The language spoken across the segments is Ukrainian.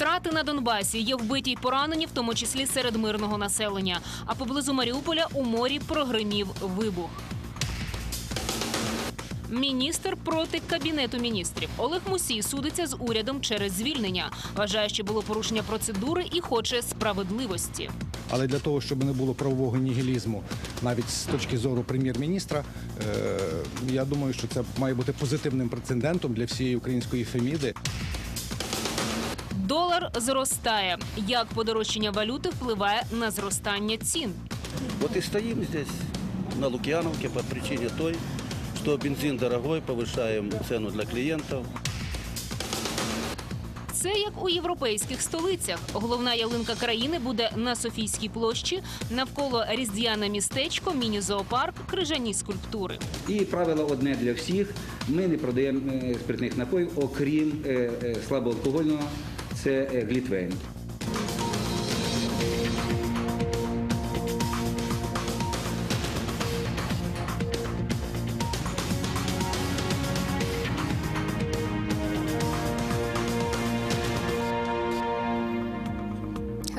Втрати на Донбасі є вбиті й поранені, в тому числі серед мирного населення. А поблизу Маріуполя у морі прогримів вибух. Міністр проти кабінету міністрів Олег Мусій судиться з урядом через звільнення. Вважає, що було порушення процедури і хоче справедливості. Але для того, щоб не було правового нігілізму, навіть з точки зору прем'єр-міністра, е, я думаю, що це має бути позитивним прецедентом для всієї української феміди. Долар зростає. Як подорожчання валюти впливає на зростання цін? Вот и стоим здесь, на Лукьяновке, по причине той, что бензин дорогой, повышаем цену для клиентов. Це як у європейських столицях. Головна ялинка країни буде на Софійській площі. Навколо різдвяне містечко, міні-зоопарк, крижані скульптури. І правило одне для всіх: ми не продаємо е, спиртних напоїв, окрім е, е, слабоалкогольного, це глітвейн. –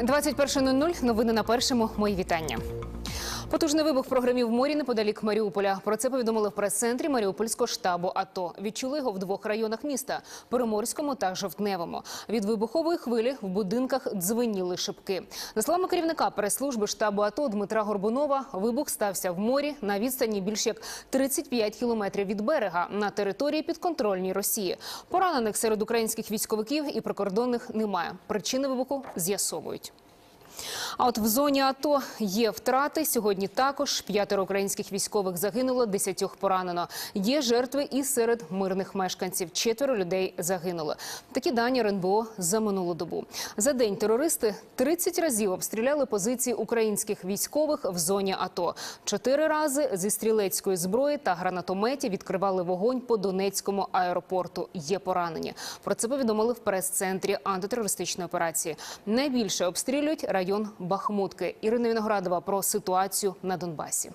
21.00. Новини на першому. Мої вітання. Потужний вибух програмів в морі неподалік Маріуполя. Про це повідомили в прес-центрі Маріупольського штабу АТО. Відчули його в двох районах міста – Переморському та Жовтневому. Від вибухової хвилі в будинках дзвеніли шибки. За словами керівника прес-служби штабу АТО Дмитра Горбунова, вибух стався в морі на відстані більш як 35 кілометрів від берега на території підконтрольній Росії. Поранених серед українських військовиків і прикордонних немає. Причини вибуху з'ясовують. А от в зоні АТО є втрати. Сьогодні також п'ятеро українських військових загинуло, десятьох поранено. Є жертви і серед мирних мешканців. Четверо людей загинули. Такі дані РНБО за минулу добу. За день терористи 30 разів обстріляли позиції українських військових в зоні АТО. Чотири рази зі стрілецької зброї та гранатометів відкривали вогонь по Донецькому аеропорту. Є поранені. Про це повідомили в прес-центрі антитерористичної операції. Найбільше обстрілюють район Бахмутки. Ірина Віноградова про ситуацію на Донбасі.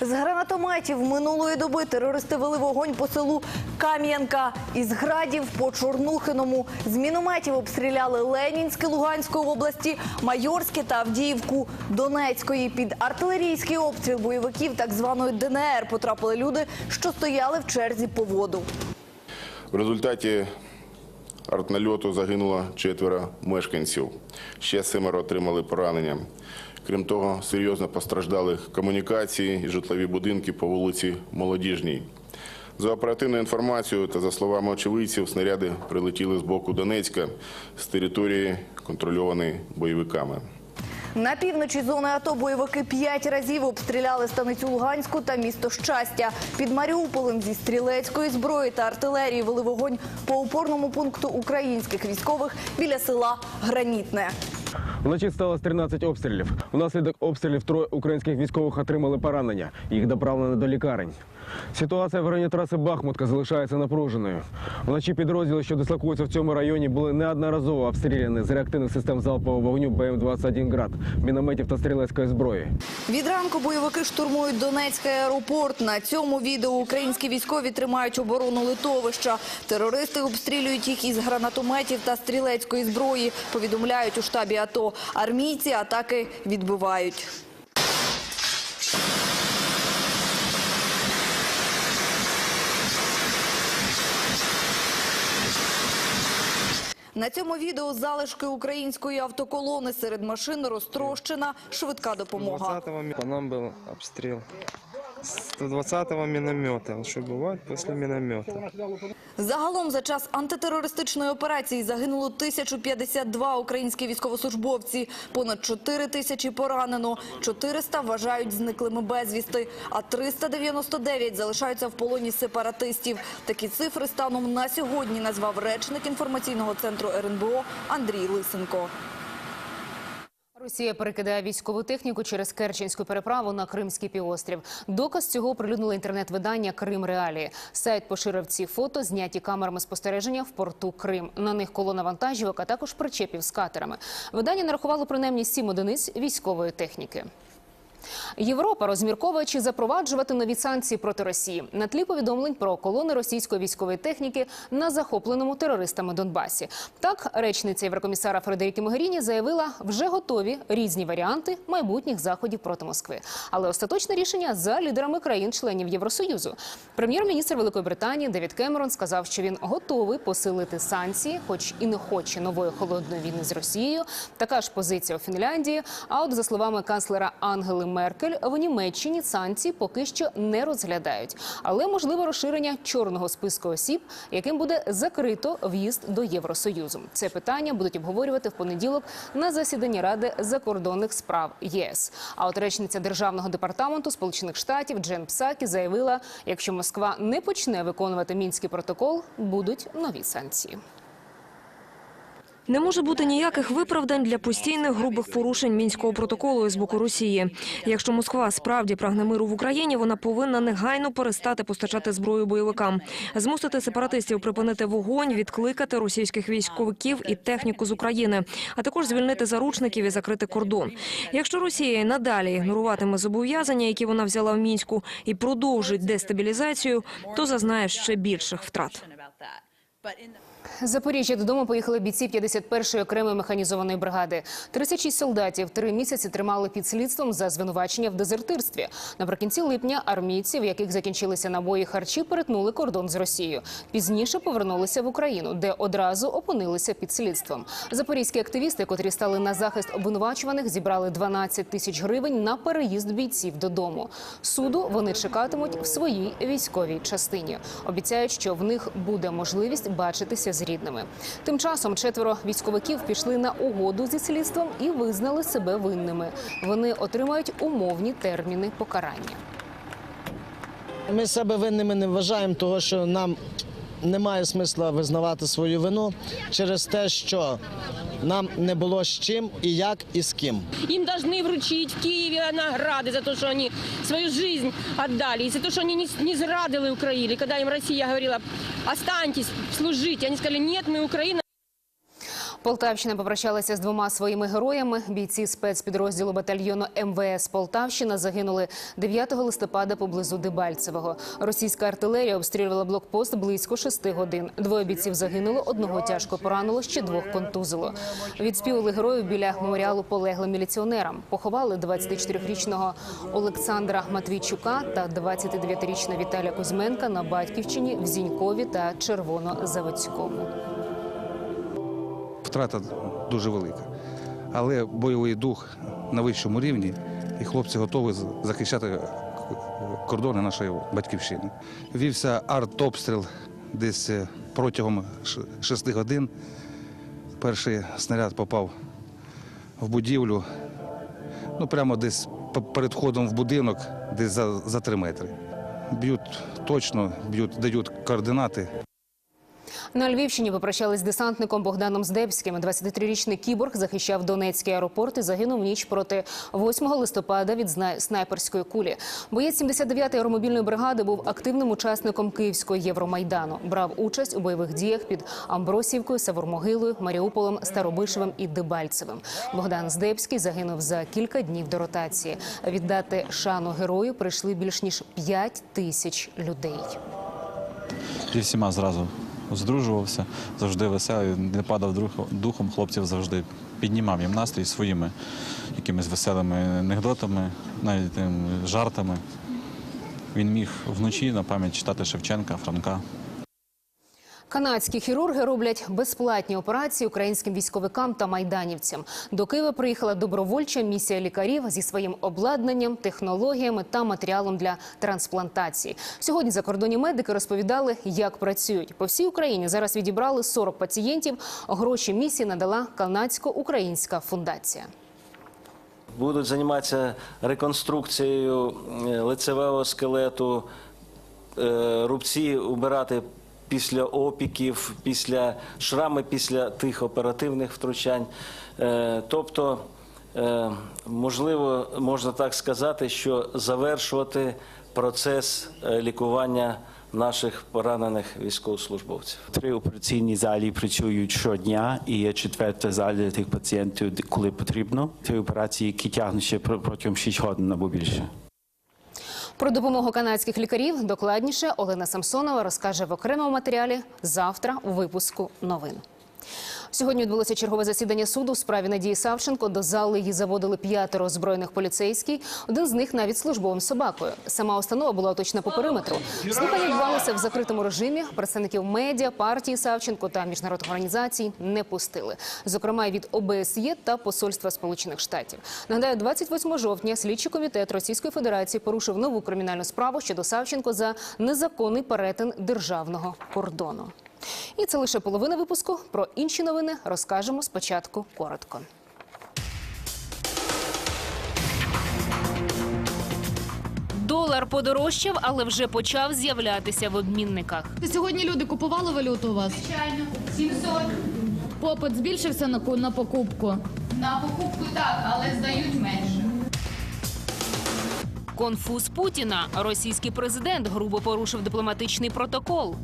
З гранатометів минулої доби терористи вели вогонь по селу Кам'янка. Із градів по Чорнухиному. З мінометів обстріляли Ленінське Луганської області, Майорське та Авдіївку Донецької. Під артилерійський обстріл бойовиків так званої ДНР потрапили люди, що стояли в черзі по воду. В результаті артнальоту загинуло четверо мешканців. Ще семеро отримали поранення. Крім того, серйозно постраждали комунікації і житлові будинки по вулиці Молодіжній. За оперативною інформацією та за словами очевидців, снаряди прилетіли з боку Донецька з території, контрольованої бойовиками. На півночі зони АТО бойовики п'ять разів обстріляли станицю Луганську та місто Щастя. Під Маріуполем зі стрілецької зброї та артилерії вели вогонь по опорному пункту українських військових біля села Гранітне. Вночі сталося 13 обстрілів. Внаслідок обстрілів троє українських військових отримали поранення. Їх доправлено до лікарень. Ситуація в районі траси Бахмутка залишається напруженою. Вночі підрозділи, що дислокуються в цьому районі, були неодноразово обстріляні з реактивних систем залпового вогню БМ-21 «Град», мінометів та стрілецької зброї. Від ранку бойовики штурмують Донецький аеропорт. На цьому відео українські військові тримають оборону литовища. Терористи обстрілюють їх із гранатометів та стрілецької зброї. Повідомляють у штабі АТО. Армійці атаки відбивають. На цьому відео залишки української автоколони серед машин розтрощена швидка допомога. 120-го ми- по нам був обстрел. 120-го миномета. Что бывает после миномета? Загалом за час антитерористичної операції загинуло 1052 українські військовослужбовці, понад 4 тисячі поранено, 400 вважають зниклими безвісти, а 399 залишаються в полоні сепаратистів. Такі цифри станом на сьогодні назвав речник інформаційного центру РНБО Андрій Лисенко. Росія перекидає військову техніку через Керченську переправу на Кримський півострів. Доказ цього оприлюднило інтернет-видання Крим Реалії. Сайт поширив ці фото, зняті камерами спостереження в порту Крим. На них колона вантажівок, а також причепів з катерами. Видання нарахувало принаймні сім одиниць військової техніки. Європа розмірковує, чи запроваджувати нові санкції проти Росії на тлі повідомлень про колони російської військової техніки на захопленому терористами Донбасі. Так, речниця Єврокомісара Фредеріки Могеріні заявила, вже готові різні варіанти майбутніх заходів проти Москви. Але остаточне рішення за лідерами країн-членів Євросоюзу. Прем'єр-міністр Великої Британії Девід Кемерон сказав, що він готовий посилити санкції, хоч і не хоче нової холодної війни з Росією. Така ж позиція у Фінляндії. А от за словами канцлера Ангели Меркель, в Німеччині санкції поки що не розглядають, але можливо розширення чорного списку осіб, яким буде закрито в'їзд до Євросоюзу. Це питання будуть обговорювати в понеділок на засіданні Ради закордонних справ ЄС. А от речниця державного департаменту Сполучених Штатів Джен Псакі заявила, якщо Москва не почне виконувати мінський протокол, будуть нові санкції. Не може бути ніяких виправдань для постійних грубих порушень мінського протоколу з боку Росії. Якщо Москва справді прагне миру в Україні, вона повинна негайно перестати постачати зброю бойовикам, змусити сепаратистів припинити вогонь, відкликати російських військовиків і техніку з України, а також звільнити заручників і закрити кордон. Якщо Росія надалі ігноруватиме зобов'язання, які вона взяла в мінську, і продовжить дестабілізацію, то зазнає ще більших втрат. Запоріжжя додому поїхали бійці 51-ї окремої механізованої бригади. 36 солдатів три місяці тримали під слідством за звинувачення в дезертирстві. Наприкінці липня армійці, в яких закінчилися набої харчі, перетнули кордон з Росією. Пізніше повернулися в Україну, де одразу опинилися під слідством. Запорізькі активісти, котрі стали на захист обвинувачуваних, зібрали 12 тисяч гривень на переїзд бійців додому. Суду вони чекатимуть в своїй військовій частині. Обіцяють, що в них буде можливість бачитися з рідними. Тим часом четверо військовиків пішли на угоду зі слідством і визнали себе винними. Вони отримають умовні терміни покарання. Ми себе винними не вважаємо, того що нам немає смисла визнавати свою вину через те, що нам не було з чим і як і з ким. Им должны вручить в Киеве награды за то, что они свою жизнь отдали, и за то, что они не, не зрадили Украине. Когда им Россия говорила, останьтесь, служите, они сказали, нет, мы Украина. Полтавщина попрощалася з двома своїми героями. Бійці спецпідрозділу батальйону МВС Полтавщина загинули 9 листопада поблизу Дебальцевого. Російська артилерія обстрілювала блокпост близько 6 годин. Двоє бійців загинуло, одного тяжко поранило, ще двох контузило. Відспівали героїв біля меморіалу полеглим міліціонерам. Поховали 24-річного Олександра Матвійчука та 29-річного Віталія Кузьменка на батьківщині в Зінькові та Червонозаводському. Втрата дуже велика. Але бойовий дух на вищому рівні, і хлопці готові захищати кордони нашої батьківщини. Вівся артобстріл десь е, протягом шести годин. Перший снаряд попав в будівлю, ну прямо десь перед входом в будинок, десь за, за три метри. Б'ють точно, б'ють, дають координати. На Львівщині попрощались з десантником Богданом Здебським. 23-річний кіборг захищав Донецький аеропорт і загинув ніч проти 8 листопада від снайперської кулі. Боєць 79-ї аеромобільної бригади був активним учасником Київського Євромайдану. Брав участь у бойових діях під Амбросівкою, Савормогилою, Маріуполем, Старобишевим і Дебальцевим. Богдан Здебський загинув за кілька днів до ротації. Віддати шану герою прийшли більш ніж 5 тисяч людей. Зі всіма зразу здружувався, завжди веселий, не падав духом, хлопців завжди піднімав їм настрій своїми якимись веселими анекдотами, навіть жартами. Він міг вночі на пам'ять читати Шевченка, Франка. Канадські хірурги роблять безплатні операції українським військовикам та майданівцям. До Києва приїхала добровольча місія лікарів зі своїм обладнанням, технологіями та матеріалом для трансплантації. Сьогодні закордонні медики розповідали, як працюють. По всій Україні зараз відібрали 40 пацієнтів. Гроші місії надала канадсько-українська фундація. будуть займатися реконструкцією е, лицевого скелету, е, рубці убирати після опіків, після шрами після тих оперативних втручань. Е, Тобто, е, можливо, можна так сказати, що завершувати процес е, лікування наших поранених військовослужбовців. Три операційні залі працюють щодня, і є четверта зала для тих пацієнтів, коли потрібно. Три операції, які тягнуть ще протягом 6 годин або більше. Про допомогу канадських лікарів докладніше Олена Самсонова розкаже в окремому матеріалі завтра у випуску новин. Сьогодні відбулося чергове засідання суду у справі Надії Савченко. До зали її заводили п'ятеро озброєних поліцейських. Один з них навіть службовим собакою. Сама установа була оточена по периметру. Слухання відбувалося в закритому режимі. Представників медіа, партії Савченко та міжнародних організацій не пустили. Зокрема, від ОБСЄ та Посольства Сполучених Штатів. Нагадаю, 28 жовтня слідчий комітет Російської Федерації порушив нову кримінальну справу щодо Савченко за незаконний перетин державного кордону. І це лише половина випуску. Про інші новини розкажемо спочатку коротко. Долар подорожчав, але вже почав з'являтися в обмінниках. Сьогодні люди купували валюту у вас? Звичайно, 700. Попит збільшився на, ку- на покупку? На покупку так, але здають менше. Конфуз Путіна. Російський президент грубо порушив дипломатичний протокол.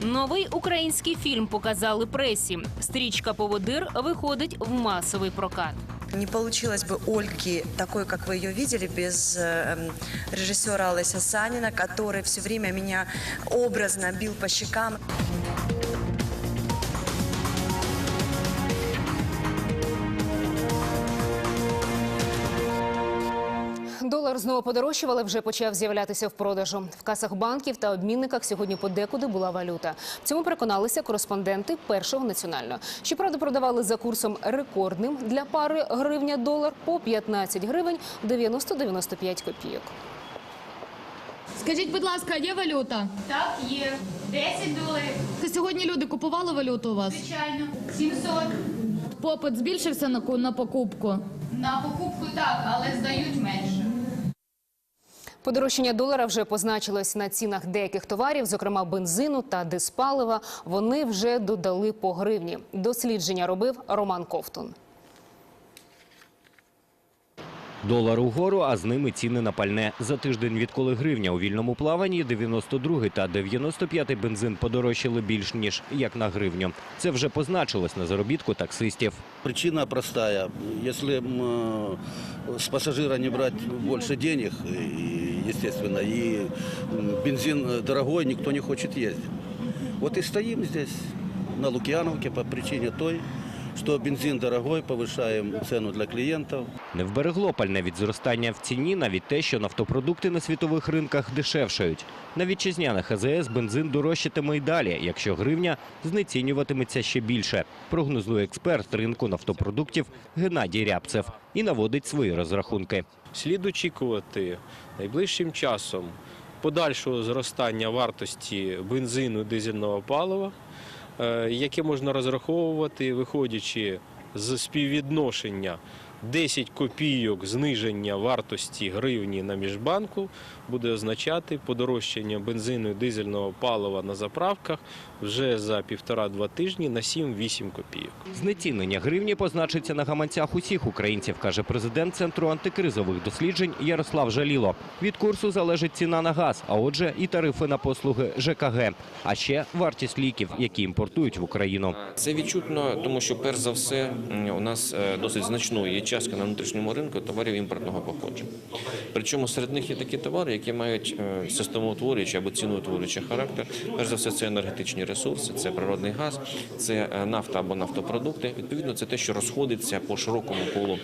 Новий український фільм показали пресі. Стрічка Поводир виходить в масовий прокат. Не получилось бы Ольги такой, как вы ее видели, без э, эм, режиссера Олеся Санина, который все время меня образно бил по щекам. Долар знову подорожчав, але вже почав з'являтися в продажу. В касах банків та обмінниках сьогодні подекуди була валюта. В цьому переконалися кореспонденти першого національного. Щоправда, продавали за курсом рекордним для пари гривня-долар по 15 гривень 90-95 копійок. Скажіть, будь ласка, є валюта? Так, є. 10 доларів. Це Сьогодні люди купували валюту у вас? Звичайно, 700. Попит збільшився на, на покупку? На покупку так, але здають менше. Подорожчання долара вже позначилось на цінах деяких товарів, зокрема бензину та диспалива. Вони вже додали по гривні. Дослідження робив Роман Ковтун. Долар угору, а з ними ціни на пальне. За тиждень, відколи гривня у вільному плаванні, 92 та 95 бензин подорожчали більш ніж як на гривню. Це вже позначилось на заробітку таксистів. Причина простая. Если м, э, с пассажира не брать больше денег, естественно, и бензин э, дорогой, никто не хочет ездить. Вот и стоим здесь, на Лукьяновке, по причине той, что бензин дорогой, повышаем цену для клиентов. Не вберегло пальне від зростання в ціні навіть те, що нафтопродукти на світових ринках дешевшають. На вітчизняних АЗС бензин дорожчатиме й далі, якщо гривня знецінюватиметься ще більше, прогнозує експерт ринку нафтопродуктів Геннадій Рябцев і наводить свої розрахунки. Слід очікувати найближчим часом подальшого зростання вартості бензину дизельного палива, яке можна розраховувати, виходячи з співвідношення 10 копійок зниження вартості гривні на міжбанку буде означати подорожчання бензину і дизельного палива на заправках вже за півтора-два тижні на 7-8 копійок. Знецінення гривні позначиться на гаманцях усіх українців, каже президент Центру антикризових досліджень Ярослав Жаліло. Від курсу залежить ціна на газ, а отже і тарифи на послуги ЖКГ, а ще вартість ліків, які імпортують в Україну. Це відчутно, тому що перш за все у нас е, досить значною є частка на внутрішньому ринку товарів імпортного походження. Причому серед них є такі товари, які мають е, системоутворюючий або ціноутворюючий характер. Перш за все, це енергетичні ресурси, це природний газ, це е, нафта або нафтопродукти. Відповідно, це те, що розходиться по широкому колу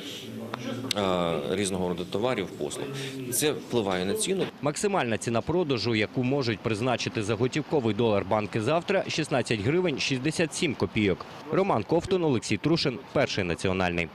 е, різного роду товарів, послуг. Це впливає на ціну. Максимальна ціна продажу, яку можуть призначити за готівковий долар банки завтра – 16 гривень 67 копійок. Роман Ковтун, Олексій Трушин, Перший національний.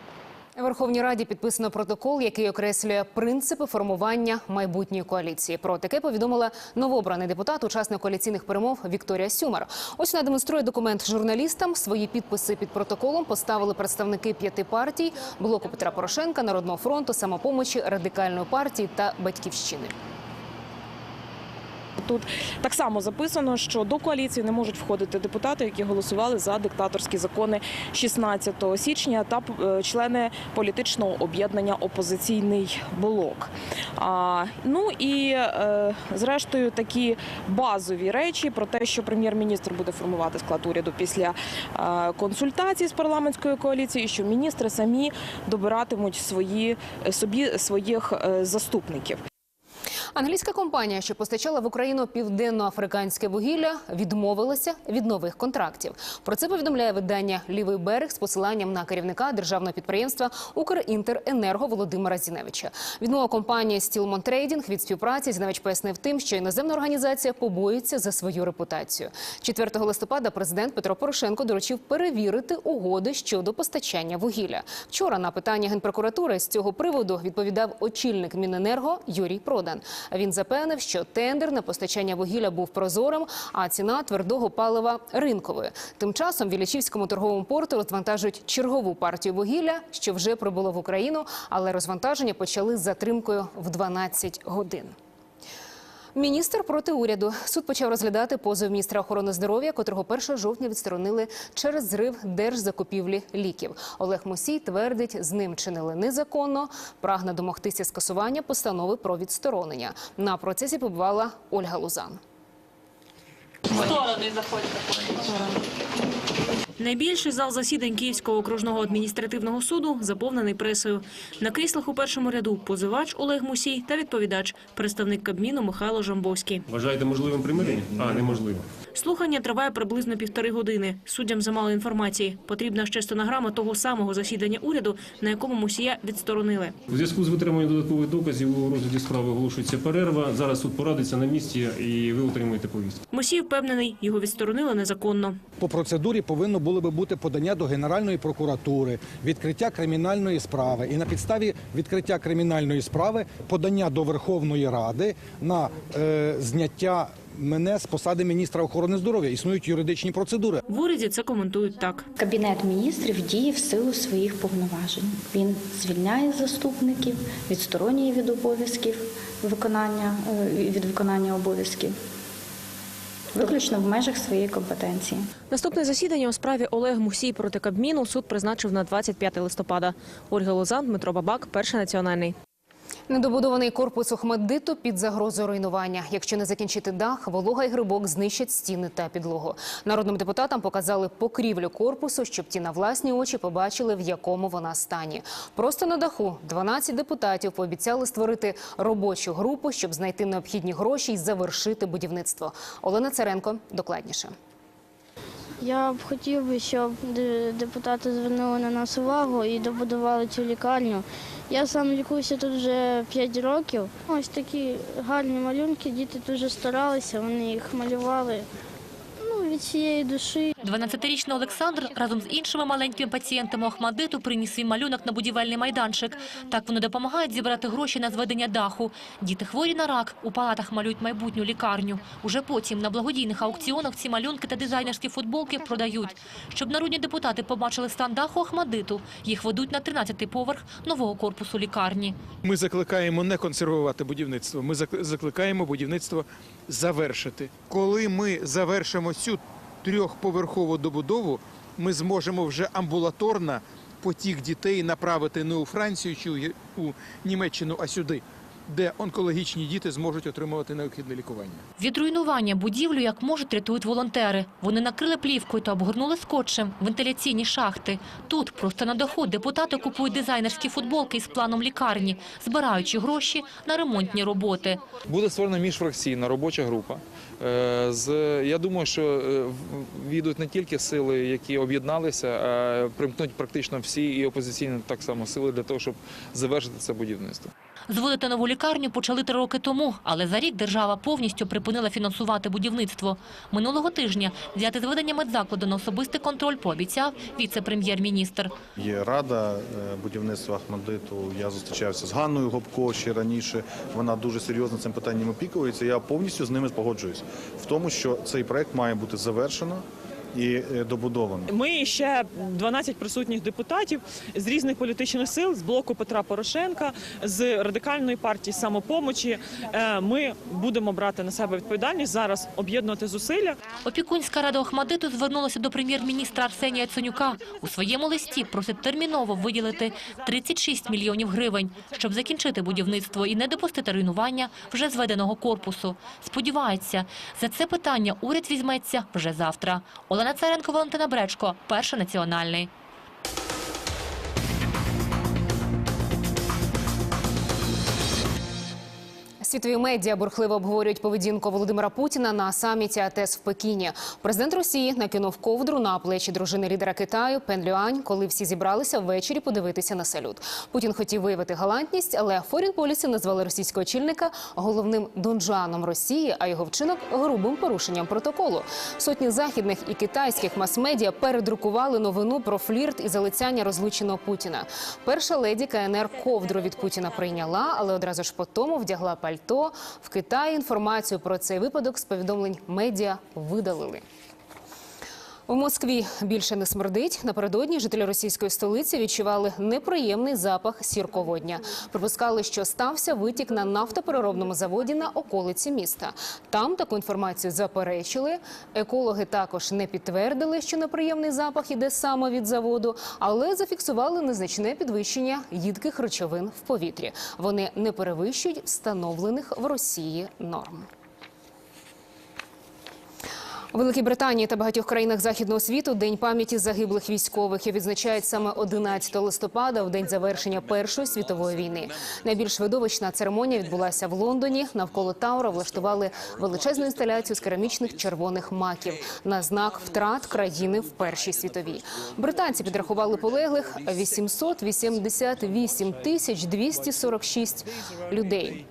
У Верховній Раді підписано протокол, який окреслює принципи формування майбутньої коаліції. Про таке повідомила новообраний депутат, учасник коаліційних перемов Вікторія Сюмар. Ось вона демонструє документ журналістам. Свої підписи під протоколом поставили представники п'яти партій: блоку Петра Порошенка, Народного фронту, самопомочі, радикальної партії та батьківщини. Тут так само записано, що до коаліції не можуть входити депутати, які голосували за диктаторські закони 16 січня, та е, члени політичного об'єднання Опозиційний блок. А, ну і е, зрештою такі базові речі про те, що прем'єр-міністр буде формувати склад уряду після е, консультацій з парламентською коаліцією, що міністри самі добиратимуть свої собі своїх заступників. Англійська компанія, що постачала в Україну південноафриканське вугілля, відмовилася від нових контрактів. Про це повідомляє видання Лівий берег з посиланням на керівника державного підприємства Укрінтеренерго Володимира Зіневича. Відмова компанії Стілмон Трейдінг від співпраці Зіневич пояснив тим, що іноземна організація побоїться за свою репутацію. 4 листопада президент Петро Порошенко доручив перевірити угоди щодо постачання вугілля. Вчора на питання генпрокуратури з цього приводу відповідав очільник Міненерго Юрій Продан. Він запевнив, що тендер на постачання вугілля був прозорим, а ціна твердого палива ринковою. Тим часом в Ілічівському торговому порту розвантажують чергову партію вугілля, що вже прибуло в Україну, але розвантаження почали з затримкою в 12 годин. Міністр проти уряду. Суд почав розглядати позов міністра охорони здоров'я, котрого 1 жовтня відсторонили через зрив держзакупівлі ліків. Олег Мусій твердить, з ним чинили незаконно. Прагне домогтися скасування постанови про відсторонення. На процесі побувала Ольга Лузан. сторони заходьте. Найбільший зал засідань Київського окружного адміністративного суду заповнений пресою. На кріслах у першому ряду позивач Олег Мусій та відповідач, представник Кабміну Михайло Жамбовський. Вважаєте можливим примирення? А, неможливо. Слухання триває приблизно півтори години. Суддям замало інформації. Потрібна ще стенограма того самого засідання уряду, на якому Мусія відсторонили. У зв'язку з витриманням додаткових доказів у розгляді справи оголошується перерва. Зараз суд порадиться на місці і ви отримуєте повістку. Мусій впевнений, його відсторонили незаконно. По процедурі повинно було би бути подання до Генеральної прокуратури, відкриття кримінальної справи. І на підставі відкриття кримінальної справи подання до Верховної Ради на е, зняття мене з посади міністра охорони здоров'я. Існують юридичні процедури. В уряді це коментують так. Кабінет міністрів діє в силу своїх повноважень. Він звільняє заступників, відсторонює від обов'язків виконання е, від виконання обов'язків. Виключно в межах своєї компетенції. Наступне засідання у справі Олег Мусій проти Кабміну суд призначив на 25 листопада. Ольга Лозан, Дмитро Бабак, перший національний. Недобудований корпус Охмаддиту під загрозою руйнування. Якщо не закінчити дах, волога і грибок знищать стіни та підлогу. Народним депутатам показали покрівлю корпусу, щоб ті на власні очі побачили, в якому вона стані. Просто на даху 12 депутатів пообіцяли створити робочу групу, щоб знайти необхідні гроші і завершити будівництво. Олена Царенко докладніше. Я б хотів би, щоб депутати звернули на нас увагу і добудували цю лікарню. Я сам лікуюся тут вже 5 років. Ось такі гарні малюнки, діти дуже старалися, вони їх малювали ну, від всієї душі. 12-річний Олександр разом з іншими маленькими пацієнтами Охмадиту приніс свій малюнок на будівельний майданчик. Так вони допомагають зібрати гроші на зведення даху. Діти хворі на рак у палатах малюють майбутню лікарню. Уже потім на благодійних аукціонах ці малюнки та дизайнерські футболки продають. Щоб народні депутати побачили стан даху Охмадиту, їх ведуть на 13-й поверх нового корпусу лікарні. Ми закликаємо не консервувати будівництво. Ми зак- закликаємо будівництво завершити. Коли ми завершимо цю трьохповерхову добудову, ми зможемо вже амбулаторно потік дітей направити не у Францію чи у Німеччину, а сюди, де онкологічні діти зможуть отримувати необхідне лікування. Від руйнування будівлю, як можуть, рятують волонтери. Вони накрили плівкою та обгорнули скотчем вентиляційні шахти. Тут, просто на даху, депутати купують дизайнерські футболки із планом лікарні, збираючи гроші на ремонтні роботи. Буде створена міжфракційна робоча група. Е, З я думаю, що е, в- війдуть не тільки сили, які об'єдналися, а примкнуть практично всі і опозиційні так само сили для того, щоб завершити це будівництво. Зводити нову лікарню почали три роки тому, але за рік держава повністю припинила фінансувати будівництво. Минулого тижня взяти зведення медзакладу на особистий контроль пообіцяв віце-прем'єр-міністр. Є рада е, будівництва Ахмадиту. Я зустрічався з Ганною Гопко ще раніше. Вона дуже серйозно цим питанням опікується. Я повністю з ними погоджуюсь в тому, що цей проект має бути завершено. І е, добудовано. Ми ще 12 присутніх депутатів з різних політичних сил, з блоку Петра Порошенка, з радикальної партії самопомочі. Е, Ми будемо брати на себе відповідальність зараз, об'єднувати зусилля. Опікунська рада Охмадиту звернулася до прем'єр-міністра Арсенія Яценюка. У своєму листі просить терміново виділити 36 мільйонів гривень, щоб закінчити будівництво і не допустити руйнування вже зведеного корпусу. Сподівається, за це питання уряд візьметься вже завтра. Олена Царенко, Валентина Бречко, Перший національний. Світові медіа бурхливо обговорюють поведінку Володимира Путіна на саміті АТЕС в Пекіні. Президент Росії накинув ковдру на плечі дружини лідера Китаю Пен Люань, коли всі зібралися ввечері подивитися на салют. Путін хотів виявити галантність, але Форін Полісі назвали російського очільника головним донжаном Росії, а його вчинок грубим порушенням протоколу. Сотні західних і китайських мас-медіа передрукували новину про флірт і залицяння розлученого Путіна. Перша леді КНР ковдру від Путіна прийняла, але одразу ж по тому вдягла пальто. В Китаї інформацію про цей випадок з повідомлень медіа видалили. У Москві більше не смердить. Напередодні жителі російської столиці відчували неприємний запах сірководня. Припускали, що стався витік на нафтопереробному заводі на околиці міста. Там таку інформацію заперечили. Екологи також не підтвердили, що неприємний запах іде саме від заводу, але зафіксували незначне підвищення їдких речовин в повітрі. Вони не перевищують встановлених в Росії норм. У Великій Британії та багатьох країнах західного світу День пам'яті загиблих військових і відзначають саме 11 листопада, в день завершення Першої світової війни. Найбільш видовищна церемонія відбулася в Лондоні. Навколо Таура влаштували величезну інсталяцію з керамічних червоних маків на знак втрат країни в Першій світовій. Британці підрахували полеглих 888 тисяч 246 людей.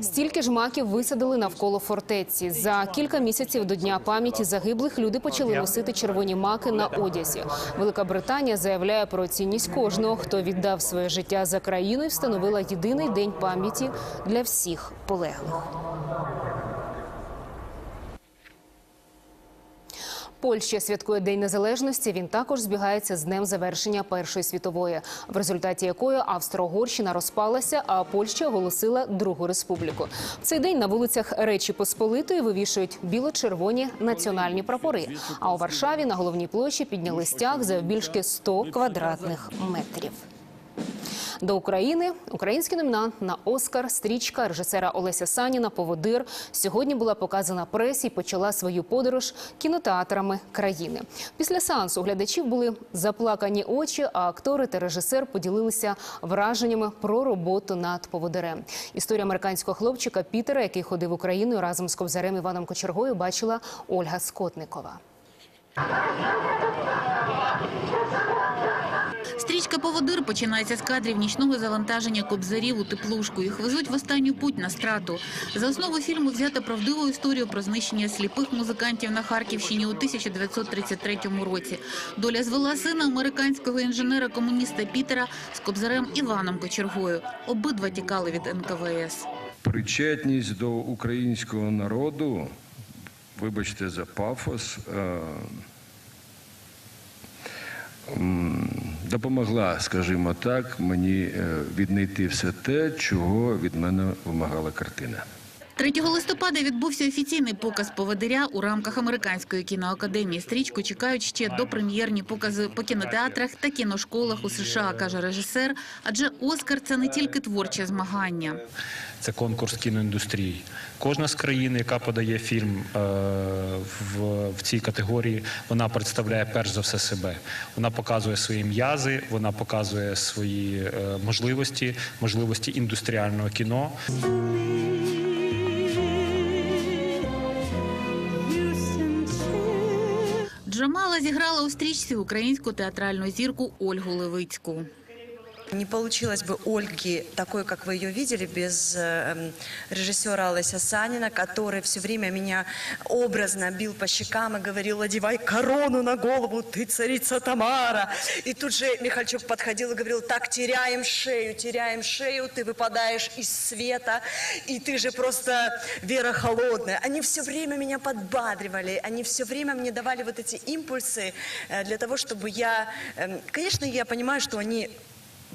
Стільки ж маків висадили навколо фортеці. За кілька місяців до дня пам'яті загиблих люди почали носити червоні маки на одязі. Велика Британія заявляє про цінність кожного, хто віддав своє життя за країну і встановила єдиний день пам'яті для всіх полеглих. Польща святкує День Незалежності. Він також збігається з днем завершення Першої світової, в результаті якої Австро-Угорщина розпалася, а Польща оголосила Другу республіку. В цей день на вулицях Речі Посполитої вивішують біло-червоні національні прапори. А у Варшаві на головній площі підняли стяг за більшки 100 квадратних метрів. До України український номінант на Оскар, стрічка режисера Олеся Саніна Поводир сьогодні була показана пресі і почала свою подорож кінотеатрами країни. Після сеансу глядачів були заплакані очі, а актори та режисер поділилися враженнями про роботу над поводирем. Історію американського хлопчика Пітера, який ходив Україною разом з кобзарем Іваном Кочергою, бачила Ольга Скотникова. Стрічка «Поводир» починається з кадрів нічного завантаження кобзарів у теплушку. Їх везуть в останню путь на страту. За основу фільму взята правдиву історію про знищення сліпих музикантів на Харківщині у 1933 році. Доля звела сина американського інженера-комуніста Пітера з кобзарем Іваном Кочергою. Обидва тікали від НКВС. Причетність до українського народу, вибачте за пафос, е, допомогла, скажімо так, мені е, віднайти все те, чого від мене вимагала картина. 3 листопада відбувся офіційний показ поводиря у рамках американської кіноакадемії. Стрічку чекають ще до прем'єрні покази по кінотеатрах та кіношколах у США, каже режисер. Адже Оскар це не тільки творче змагання. Це конкурс кіноіндустрії. Кожна з країн, яка подає фільм е, в, цій категорії, вона представляє перш за все себе. Вона показує свої м'язи, вона показує свої е, можливості, можливості індустріального кіно. Джамала зіграла у стрічці українську театральну зірку Ольгу Левицьку. Не получилось бы Ольги такой, как вы ее видели, без э, м, режиссера Олеся Санина, который все время меня образно бил по щекам и говорил, одевай корону на голову, ты царица Тамара. И тут же Михальчук подходил и говорил, так, теряем шею, теряем шею, ты выпадаешь из света, и ты же просто Вера Холодная. Они все время меня подбадривали, они все время мне давали вот эти импульсы э, для того, чтобы я... эм, Конечно, я понимаю, что они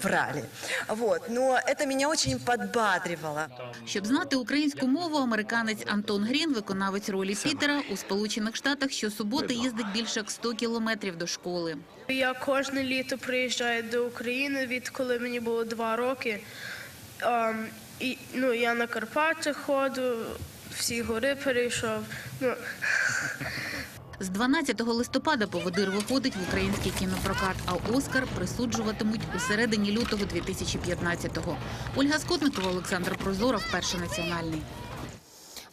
врали. Вот. Но это меня очень подбадривало. Щоб знати українську мову, американець Антон Грін, виконавець ролі Пітера, у Сполучених Штатах щосуботи їздить більше як 100 кілометрів до школи. Я кожне літо приїжджаю до України, відколи мені було два роки. Ем, і, ну, я на Карпати ходжу, всі гори перейшов. Ну, З 12 листопада поводир виходить в український кінопрокат, а Оскар присуджуватимуть у середині лютого 2015-го. Ольга Скотникова, Олександр Прозоров, Перший національний.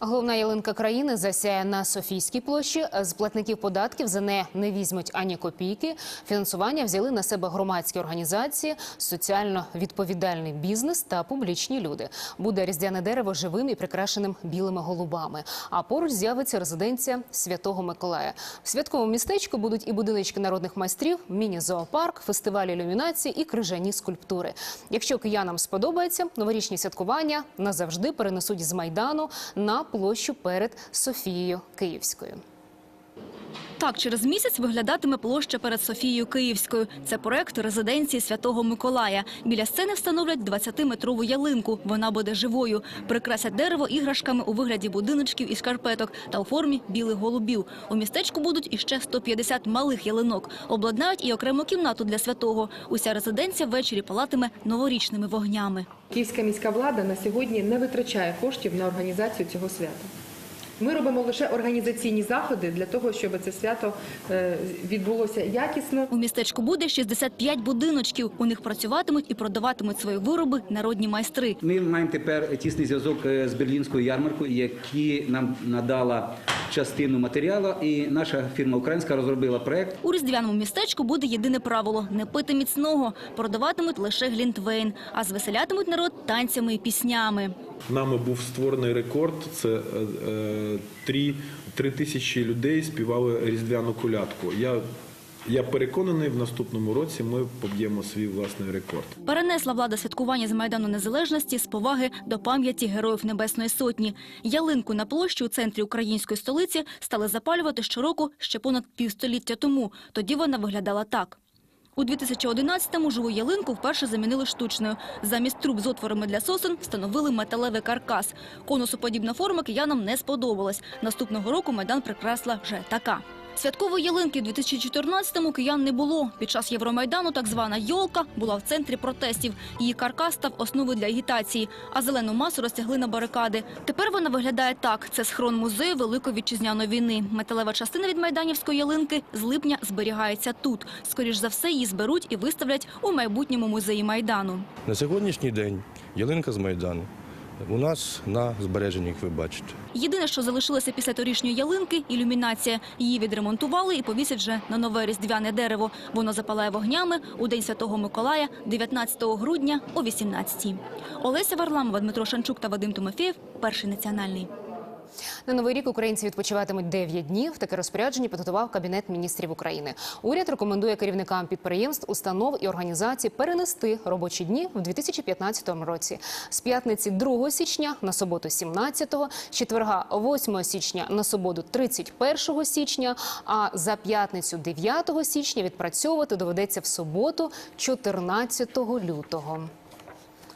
Головна ялинка країни засяє на Софійській площі. З платників податків за неї не візьмуть ані копійки. Фінансування взяли на себе громадські організації, соціально відповідальний бізнес та публічні люди. Буде різдвяне дерево живим і прикрашеним білими голубами. А поруч з'явиться резиденція Святого Миколая. В святковому містечку будуть і будиночки народних майстрів, міні-зоопарк, фестиваль ілюмінації і крижані скульптури. Якщо киянам сподобається, новорічні святкування назавжди перенесуть з майдану на площу перед Софією Київською. Так, через місяць виглядатиме площа перед Софією Київською. Це проект резиденції Святого Миколая. Біля сцени встановлять 20-метрову ялинку. Вона буде живою. Прикрасять дерево іграшками у вигляді будиночків і шкарпеток та у формі білих голубів. У містечку будуть іще 150 малих ялинок. Обладнають і окрему кімнату для святого. Уся резиденція ввечері палатиме новорічними вогнями. Київська міська влада на сьогодні не витрачає коштів на організацію цього свята. Ми робимо лише організаційні заходи для того, щоб це свято е, відбулося якісно. У містечку буде 65 будиночків. У них працюватимуть і продаватимуть свої вироби народні майстри. Ми маємо тепер тісний зв'язок е, з берлінською ярмаркою, які нам надала частину матеріалу, і наша фірма українська розробила проект. У різдвяному містечку буде єдине правило – не пити міцного. Продаватимуть лише глінтвейн, а звеселятимуть народ танцями і піснями. Нами був створений рекорд. Це е, три, три тисячі людей співали різдвяну колядку. Я, я переконаний, в наступному році ми поб'ємо свій власний рекорд. Перенесла влада святкування з Майдану Незалежності з поваги до пам'яті Героїв Небесної Сотні. Ялинку на площі у центрі української столиці стали запалювати щороку ще понад півстоліття тому. Тоді вона виглядала так. У 2011-му живу ялинку вперше замінили штучною. Замість труб з отворами для сосен встановили металевий каркас. Конусоподібна форма киянам не сподобалась. Наступного року Майдан прикрасла вже така. Святкової ялинки у 2014-му киян не було. Під час Євромайдану так звана «йолка» була в центрі протестів. Її каркас став основою для агітації, а зелену масу розтягли на барикади. Тепер вона виглядає так. Це схрон музею Великої вітчизняної війни. Металева частина від майданівської ялинки з липня зберігається тут. Скоріш за все, її зберуть і виставлять у майбутньому музеї Майдану. На сьогоднішній день ялинка з Майдану у нас на збереженні, як ви бачите. Єдине, що залишилося після торішньої ялинки – ілюмінація. Її відремонтували і повісять вже на нове різдвяне дерево. Воно запалає вогнями у День Святого Миколая 19 грудня о 18-й. Олеся Варламова, Дмитро Шанчук та Вадим Тимофєєв – Перший національний. На новий рік українці відпочиватимуть 9 днів. Таке розпорядження підготував Кабінет міністрів України. Уряд рекомендує керівникам підприємств, установ і організацій перенести робочі дні в 2015 році. З п'ятниці 2 січня на суботу 17, з четверга 8 січня на суботу 31 січня, а за п'ятницю 9 січня відпрацьовувати доведеться в суботу 14 лютого.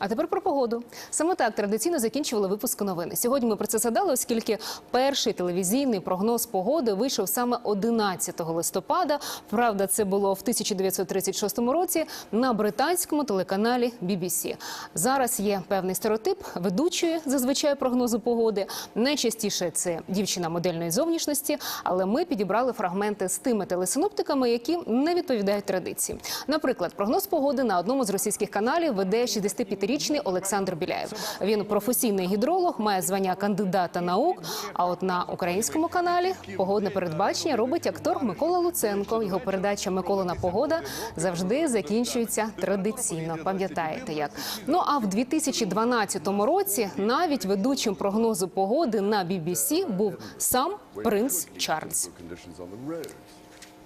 А тепер про погоду. Саме так традиційно закінчували випуск новини. Сьогодні ми про це згадали, оскільки перший телевізійний прогноз погоди вийшов саме 11 листопада. Правда, це було в 1936 році на британському телеканалі BBC. Зараз є певний стереотип ведучої зазвичай прогнозу погоди. Найчастіше це дівчина модельної зовнішності, але ми підібрали фрагменти з тими телесиноптиками, які не відповідають традиції. Наприклад, прогноз погоди на одному з російських каналів веде 65-річний 30-річний Олександр Біляєв. Він професійний гідролог, має звання кандидата наук. А от на українському каналі погодне передбачення робить актор Микола Луценко. Його передача Миколина погода завжди закінчується традиційно. Пам'ятаєте як? Ну а в 2012 році навіть ведучим прогнозу погоди на BBC був сам принц Чарльз.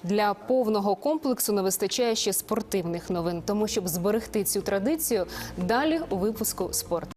Для повного комплексу не вистачає ще спортивних новин. Тому щоб зберегти цю традицію, далі у випуску спорт.